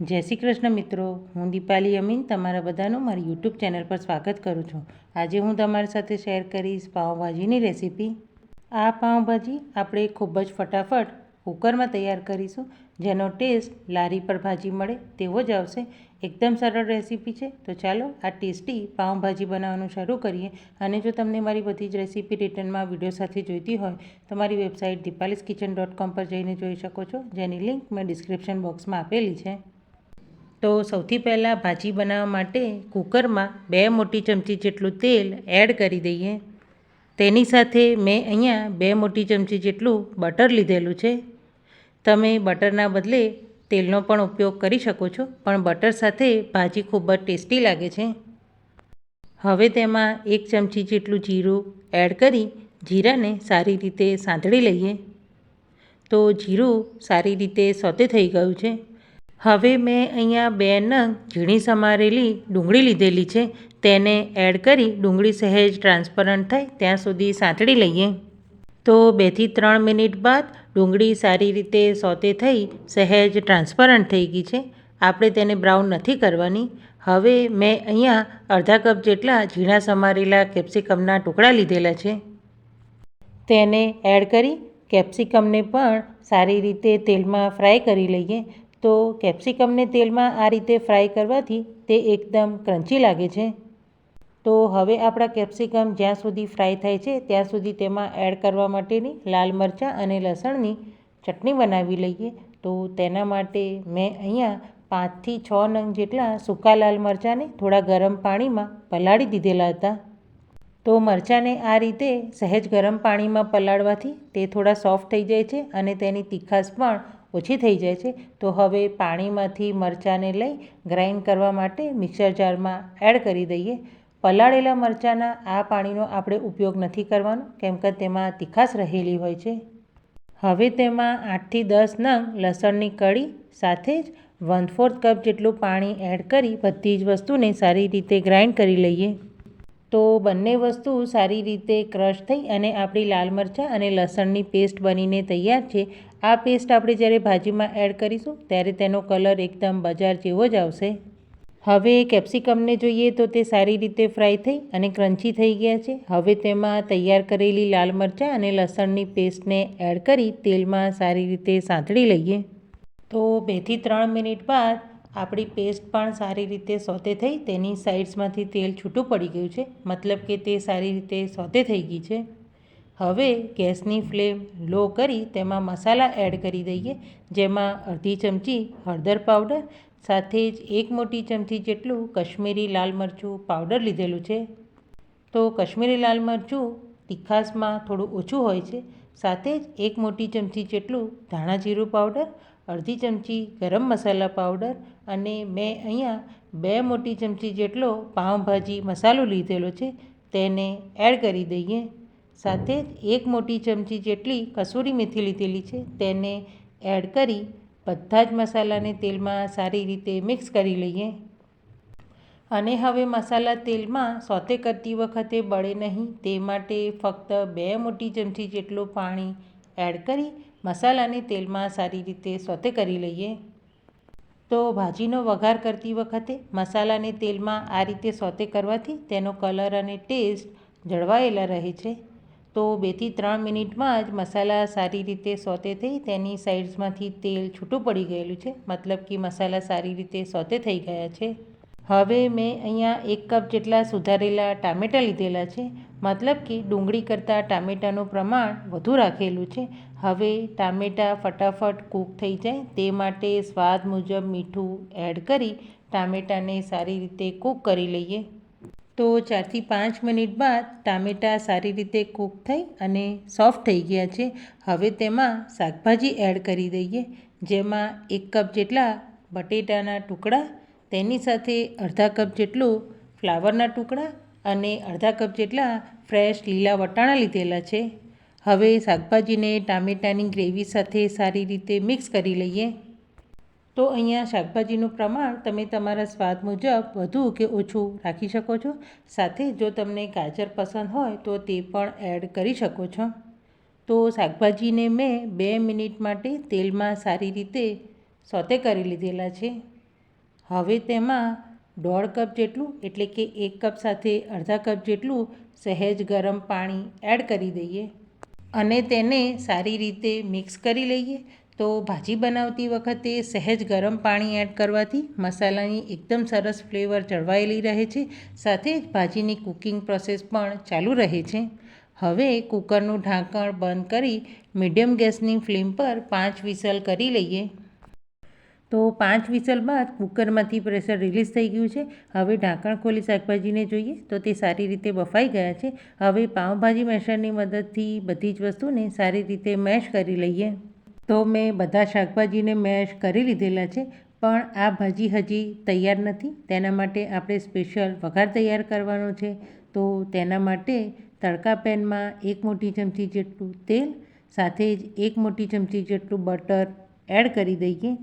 જય શ્રી કૃષ્ણ મિત્રો. હું દીપાલી અમીન, તમારા બધાનું મારી યુટ્યુબ ચેનલ પર સ્વાગત કરું છું. આજે હું તમારી સાથે શેર કરીશ પાઉંભાજીની રેસીપી. આ પાઉંભાજી આપણે ખૂબ જ ફટાફટ કુકરમાં તૈયાર કરીશું. જેનો ટેસ્ટ લારી પર ભાજી મળે તેવો જ આવશે. એકદમ સરળ રેસીપી છે. તો ચાલો આ ટેસ્ટી પાઉંભાજી બનાવવાનું શરૂ કરીએ. અને જો તમને મારી બધી જ રેસીપી રિટર્નમાં વીડિયો સાથે જોઈતી હોય, તો મારી વેબસાઇટ દીપાલીસ કિચન ડોટ કોમ પર જઈને જોઈ શકો છો. જેની લિંક મેં ડિસ્ક્રિપ્શન બોક્સમાં આપેલી છે. તો સૌથી પહેલાં ભાજી બનાવવા માટે કુકરમાં બે મોટી ચમચી જેટલું તેલ એડ કરી દઈએ. તેની સાથે મેં અહીંયા બે મોટી ચમચી જેટલું બટર લીધેલું છે. તમે બટરના બદલે તેલનો પણ ઉપયોગ કરી શકો છો, પણ બટર સાથે ભાજી ખૂબ જ ટેસ્ટી લાગે છે. હવે તેમાં એક ચમચી જેટલું જીરું એડ કરી જીરાને સારી રીતે સાંતળી લઈએ. તો જીરું સારી રીતે સોતે થઈ ગયું છે. હવે મેં અહીંયા બે નંગ ઝીણી સમારેલી ડુંગળી લીધેલી છે. તેને એડ કરી ડુંગળી સહેજ ટ્રાન્સપરન્ટ થાય, ત્યાં સુધી સાંતળી લઈએ. તો બેથી ત્રણ મિનિટ બાદ ડુંગળી સારી રીતે સોતે થઈ, સહેજ ટ્રાન્સપરન્ટ થઈ ગઈ છે. આપણે તેને બ્રાઉન નથી કરવાની. હવે મેં અહીંયા અડધા કપ જેટલા ઝીણા સમારેલા કેપ્સિકમના ટુકડા લીધેલા છે. તેને એડ કરી કેપ્સિકમને પણ સારી રીતે તેલમાં ફ્રાય કરી લઈએ. તો કેપ્સિકમને તેલમાં આ રીતે ફ્રાય કરવાથી તે એકદમ ક્રન્ચી લાગે છે. તો હવે આપણા કેપ્સિકમ જ્યાં સુધી ફ્રાય થાય છે, ત્યાં સુધી તેમાં એડ કરવા માટેની લાલ મરચાં અને લસણની ચટણી બનાવી લઈએ. તો તેના માટે મેં અહીંયા પાંચથી છ નંગ જેટલા સૂકા લાલ મરચાંને થોડા ગરમ પાણીમાં પલાળી દીધેલા હતા. તો મરચાંને આ રીતે સહેજ ગરમ પાણીમાં પલાળવાથી તે થોડા સોફ્ટ થઈ જાય છે અને તેની તીખાશ પણ ઓછી થઈ જાય છે. તો હવે પાણીમાંથી મરચાંને લઈ ગ્રાઇન્ડ કરવા માટે મિક્સર જારમાં એડ કરી દઈએ. પલાળેલા મરચાંના આ પાણીનો આપણે ઉપયોગ નથી કરવાનો, કેમ કે તેમાં તીખાશ રહેલી હોય છે. હવે તેમાં આઠથી દસ નંગ લસણની કળી સાથે જ વન ફોર્થ કપ જેટલું પાણી એડ કરી બધી જ વસ્તુને સારી રીતે ગ્રાઇન્ડ કરી લઈએ. તો બંને વસ્તુ સારી રીતે ક્રશ થઈ અને આપણી લાલ મરચાં અને લસણની પેસ્ટ બનીને તૈયાર છે. આ પેસ્ટ આપણે જ્યારે ભાજીમાં એડ કરીશું ત્યારે તેનો કલર એકદમ બજાર જેવો જ આવશે. હવે કેપ્સિકમને જોઈએ તો તે સારી રીતે ફ્રાય થઈ અને ક્રન્ચી થઈ ગયા છે. હવે તેમાં તૈયાર કરેલી લાલ મરચાં અને લસણની પેસ્ટને એડ કરી તેલમાં સારી રીતે સાંતળી લઈએ. તો બેથી ત્રણ મિનિટ બાદ આપણી પેસ્ટ પણ સારી રીતે સોતે થઈ, તેની સાઇડ્સમાંથી તેલ છૂટું પડી ગયું છે. મતલબ કે તે સારી રીતે સોતે થઈ ગઈ છે. હવે ગેસની ફ્લેમ લો કરી તેમાં મસાલા એડ કરી દઈએ, જેમાં અડધી ચમચી હળદર પાવડર, સાથે જ એક મોટી ચમચી જેટલું કશ્મીરી લાલ મરચું પાવડર લીધેલું છે. તો કશ્મીરી લાલ મરચું તીખાસમાં થોડું ઓછું હોય છે, સાથે જ એક મોટી ચમચી જેટલું ધાણા જીરું પાવડર અડધી ચમચી ગરમ મસાલા પાવડર અને મેં અહીંયા બે મોટી ચમચી જેટલો પાઉંભાજી મસાલો લીધેલો છે તેને એડ કરી દઈએ. સાથે જ એક મોટી ચમચી જેટલી કસૂરી મેથી લીધેલી છે તેને એડ કરી બધા જ મસાલાને તેલમાં સારી રીતે મિક્સ કરી લઈએ. અને હવે મસાલા તેલમાં સોતે કરતી વખતે બળે નહીં તે માટે ફક્ત બે મોટી ચમચી જેટલું પાણી એડ કરી મસાલાને તેલમાં સારી રીતે સોતે કરી લઈએ. તો ભાજીનો વઘાર કરતી વખતે મસાલાને તેલમાં આ રીતે સોતે કરવાથી તેનો કલર અને ટેસ્ટ જળવાયેલા રહે છે. તો બેથી ત્રણ મિનિટમાં જ મસાલા સારી રીતે સોતે થઈ તેની સાઇડ્સમાંથી તેલ છૂટું પડી ગયેલું છે. મતલબ કે મસાલા સારી રીતે સોતે થઈ ગયા છે. હવે મેં અહીંયા એક કપ જેટલા સુધારેલા ટામેટાં લીધેલા છે. મતલબ કે ડુંગળી કરતાં ટામેટાનું પ્રમાણ વધુ રાખેલું છે. હવે ટામેટાં ફટાફટ કૂક થઈ જાય. તે માટે સ્વાદ મુજબ મીઠું એડ કરી ટામેટાને સારી રીતે કૂક કરી લઈએ. તો ચારથી પાંચ મિનિટ બાદ ટામેટાં સારી રીતે કૂક થઈ અને સોફ્ટ થઈ ગયા છે. હવે તેમાં શાકભાજી એડ કરી દઈએ. જેમાં એક કપ જેટલા બટેટાના ટુકડા તેની સાથે અડધા કપ જેટલું ફ્લાવરના ટુકડા અને અડધા કપ જેટલા ફ્રેશ લીલા વટાણા લીધેલા છે. હવે શાકભાજીને ટામેટાની ગ્રેવી સાથે સારી રીતે મિક્સ કરી લઈએ. તો અહીંયા શાકભાજીનું પ્રમાણ તમે તમારા સ્વાદ મુજબ વધુ કે ઓછું રાખી શકો છો. સાથે જો તમને ગાજર પસંદ હોય તો તે પણ એડ કરી શકો છો. તો શાકભાજીને મેં બે મિનિટ માટે તેલમાં સારી રીતે સોતે કરી લીધેલા છે. હવે તેમાં દોઢ કપ જેટલું, એટલે કે એક કપ સાથે અડધા કપ જેટલું સહેજ ગરમ પાણી એડ કરી દઈએ. અને તેને સારી રીતે મિક્સ કરી લઈએ. તો ભાજી બનાવતી વખતે સહેજ ગરમ પાણી એડ કરવાથી મસાલાની એકદમ સરસ ફ્લેવર જળવાયેલી રહે છે. સાથે જ ભાજીની કુકિંગ પ્રોસેસ પણ ચાલુ રહે છે. હવે કૂકરનું ઢાંકણ બંધ કરી મીડિયમ ગેસની ફ્લેમ પર પાંચ વિસલ કરી લઈએ. તો પાંચ વિસલ બાદ કુકરમાંથી પ્રેશર રિલીઝ થઈ ગયું છે. હવે ઢાંકણ ખોલી શાકભાજીને જોઈએ તો તે સારી રીતે બફાઈ ગયા છે. હવે પાઉંભાજી મેશરની મદદથી બધી જ વસ્તુને સારી રીતે મેશ કરી લઈએ. તો મેં બધા શાકભાજીને મેશ કરી લીધેલા છે, પણ આ ભાજી હજી તૈયાર નથી. તેના માટે આપણે સ્પેશિયલ વઘાર તૈયાર કરવાનો છે. તો તેના માટે તડકા પેનમાં એક મોટી ચમચી જેટલું તેલ, સાથે જ એક મોટી ચમચી જેટલું બટર એડ કરી દઈએ.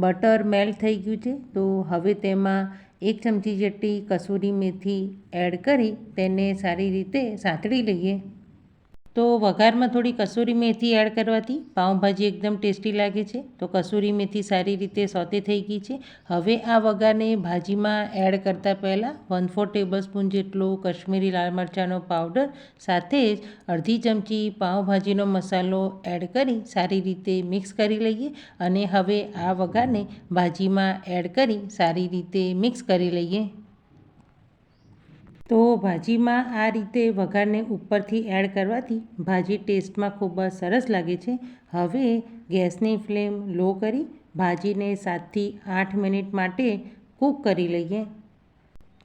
બટર મેલ્ટ થઈ ગયું છે. તો હવે તેમાં એક ચમચી જેટલી કસૂરી મેથી એડ કરી તેને સારી રીતે સાંતળી લઈએ. તો વઘારમાં થોડી કસૂરી મેથી એડ કરવાથી પાઉંભાજી એકદમ ટેસ્ટી લાગે છે. તો કસૂરી મેથી સારી રીતે સોતે થઈ ગઈ છે. હવે આ વઘારને ભાજીમાં એડ કરતાં પહેલાં વન ફોર ટેબલ સ્પૂન જેટલો કશ્મીરી લાલ મરચાંનો પાવડર, સાથે જ અડધી ચમચી પાઉંભાજીનો મસાલો એડ કરી સારી રીતે મિક્સ કરી લઈએ અને હવે આ વઘારને ભાજીમાં એડ કરી સારી રીતે મિક્સ કરી લઈએ. તો ભાજીમાં આ રીતે વઘારને ઉપરથી એડ કરવાથી ભાજી ટેસ્ટમાં ખૂબ જ સરસ લાગે છે. હવે ગેસની ફ્લેમ લો કરી ભાજીને સાતથી આઠ મિનિટ માટે કૂક કરી લઈએ.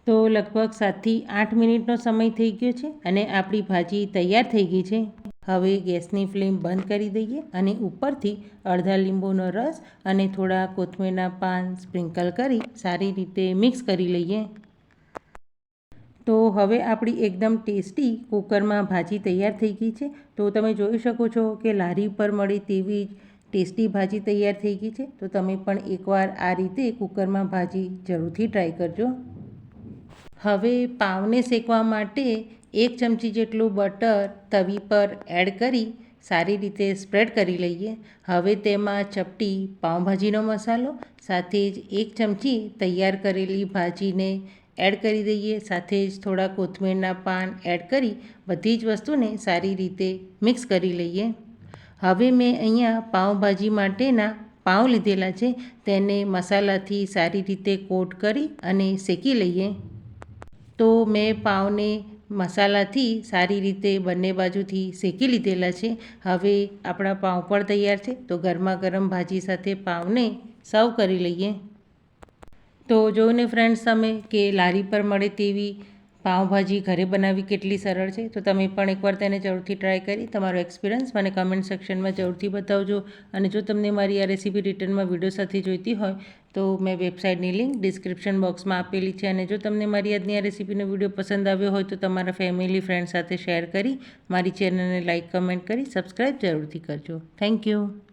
તો લગભગ સાતથી આઠ મિનિટનો સમય થઈ ગયો છે અને આપણી ભાજી તૈયાર થઈ ગઈ છે. હવે ગેસની ફ્લેમ બંધ કરી દઈએ અને ઉપરથી અડધા લીંબુનો રસ અને થોડા કોથમીરના પાન સ્પ્રિંકલ કરી સારી રીતે મિક્સ કરી લઈએ. તો હવે આપણી એકદમ ટેસ્ટી કુકરમાં ભાજી તૈયાર થઈ ગઈ છે. તો તમે જોઈ શકો છો કે લારી પર મળે તેવી ટેસ્ટી ભાજી તૈયાર થઈ ગઈ છે. તો તમે પણ એકવાર આ રીતે કુકરમાં ભાજી જરૂરથી ટ્રાય કરજો. હવે પાવને શેકવા માટે એક ચમચી જેટલું બટર તવી પર એડ કરી સારી રીતે સ્પ્રેડ કરી લઈએ. હવે તેમાં ચપટી પાઉંભાજીનો મસાલો, સાથે જ એક ચમચી તૈયાર કરેલી ભાજીને એડ કરી દઈએ. સાથે જ થોડા કોથમીરના પાન એડ કરી બધી જ વસ્તુને સારી રીતે મિક્સ કરી લઈએ. હવે મેં અહીંયા પાઉંભાજી માટેના પાઉં લીધેલા છે. તેને મસાલાથી સારી રીતે કોટ કરી અને શેકી લઈએ. તો મેં પાઉંને મસાલાથી સારી રીતે બંને બાજુથી શેકી લીધેલા છે. હવે આપણા પાઉં પણ તૈયાર છે. તો ગરમા ગરમ ભાજી સાથે પાઉંને સર્વ કરી લઈએ. તો જોને ફ્રેન્ડ્સ તમે કે લારી પર મળે તેવી પાઉંભાજી ઘરે બનાવવી કેટલી સરળ છે? તો તમે પણ એકવાર તેને જરૂરથી ટ્રાય કરી, તમારો એક્સપિરિયન્સ મને કમેન્ટ સેક્શનમાં જરૂરથી બતાવજો. અને જો તમને મારી આ રેસીપી રિટર્નમાં વીડિયો સાથે જોઈતી હોય, તો મેં વેબસાઇટની લિંક ડિસ્ક્રિપ્શન બોક્સમાં આપેલી છે. અને જો તમને મારી આજની આ રેસીપીનો વીડિયો પસંદ આવ્યો હોય, તો તમારા ફેમિલી ફ્રેન્ડ સાથે શેર કરી, મારી ચેનલને લાઇક કમેન્ટ કરી સબસ્ક્રાઈબ જરૂરથી કરજો. Thank you